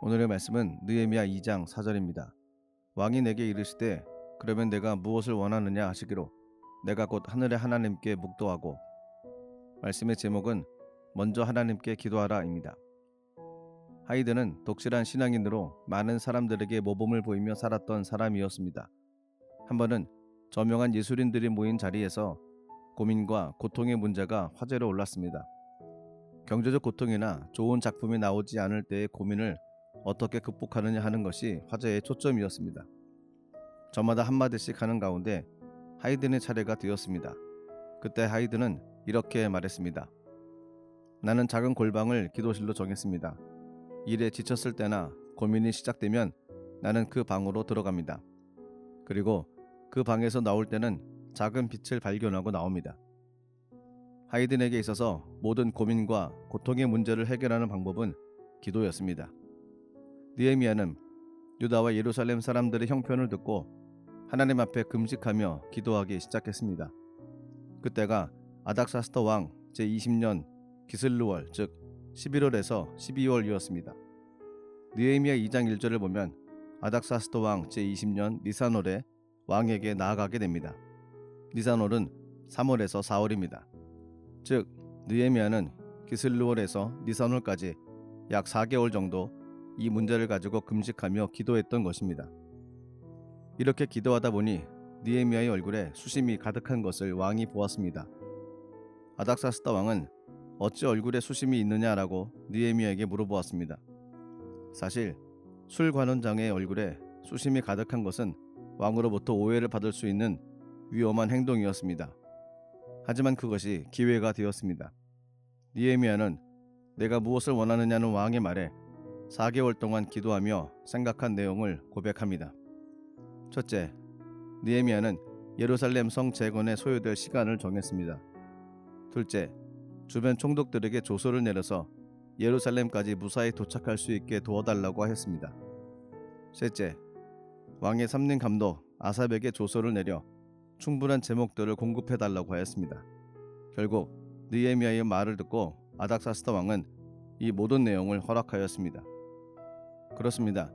오늘의 말씀은 느헤미야 2장 4절입니다. 왕이 내게 이르시되 그러면 내가 무엇을 원하느냐 하시기로 내가 곧 하늘의 하나님께 묵도하고 말씀의 제목은 먼저 하나님께 기도하라입니다. 하이드는 독실한 신앙인으로 많은 사람들에게 모범을 보이며 살았던 사람이었습니다. 한 번은 저명한 예술인들이 모인 자리에서 고민과 고통의 문제가 화제로 올랐습니다. 경제적 고통이나 좋은 작품이 나오지 않을 때의 고민을 어떻게 극복하느냐 하는 것이 화제의 초점이었습니다. 저마다 한마디씩 하는 가운데 하이든의 차례가 되었습니다. 그때 하이든은 이렇게 말했습니다. 나는 작은 골방을 기도실로 정했습니다. 일에 지쳤을 때나 고민이 시작되면 나는 그 방으로 들어갑니다. 그리고 그 방에서 나올 때는 작은 빛을 발견하고 나옵니다. 하이든에게 있어서 모든 고민과 고통의 문제를 해결하는 방법은 기도였습니다. 느헤미야는 유다와 예루살렘 사람들의 형편을 듣고 하나님 앞에 금식하며 기도하기 시작했습니다. 그때가 아닥사스터 왕 제20년 기슬루월 즉 11월에서 12월이었습니다. 느헤미야 2장 1절을 보면 아닥사스터 왕 제20년 니산월에 왕에게 나아가게 됩니다. 니산월은 3월에서 4월입니다. 즉 느헤미야는 기슬루월에서 니산월까지 약 4개월 정도 이 문제를 가지고 금식하며 기도했던 것입니다. 이렇게 기도하다 보니 느헤미야의 얼굴에 수심이 가득한 것을 왕이 보았습니다. 아닥사스다 왕은 어찌 얼굴에 수심이 있느냐라고 느헤미야에게 물어보았습니다. 사실 술 관원장의 얼굴에 수심이 가득한 것은 왕으로부터 오해를 받을 수 있는 위험한 행동이었습니다. 하지만 그것이 기회가 되었습니다. 니에미아는 내가 무엇을 원하느냐는 왕의 말에 4개월 동안 기도하며 생각한 내용을 고백합니다. 첫째, 니에미아는 예루살렘 성 재건에 소요될 시간을 정했습니다. 둘째, 주변 총독들에게 조서를 내려서 예루살렘까지 무사히 도착할 수 있게 도와달라고 했습니다. 셋째, 왕의 삼림 감독 아삽에게 조서를 내려 충분한 제목들을 공급해 달라고 하였습니다. 결국 느헤미야의 말을 듣고 아닥사스다 왕은 이 모든 내용을 허락하였습니다. 그렇습니다.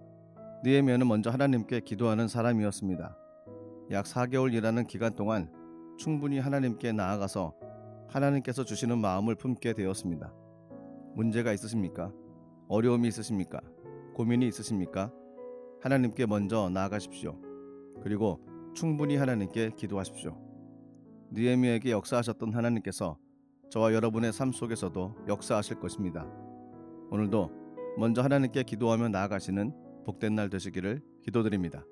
느헤미야는 먼저 하나님께 기도하는 사람이었습니다. 약 4개월이라는 기간 동안 충분히 하나님께 나아가서 하나님께서 주시는 마음을 품게 되었습니다. 문제가 있으십니까? 어려움이 있으십니까? 고민이 있으십니까? 하나님께 먼저 나아가십시오. 그리고 충분히 하나님께 기도하십시오. 느헤미야에게 역사하셨던 하나님께서 저와 여러분의 삶 속에서도 역사하실 것입니다. 오늘도 먼저 하나님께 기도하며 나아가시는 복된 날 되시기를 기도드립니다.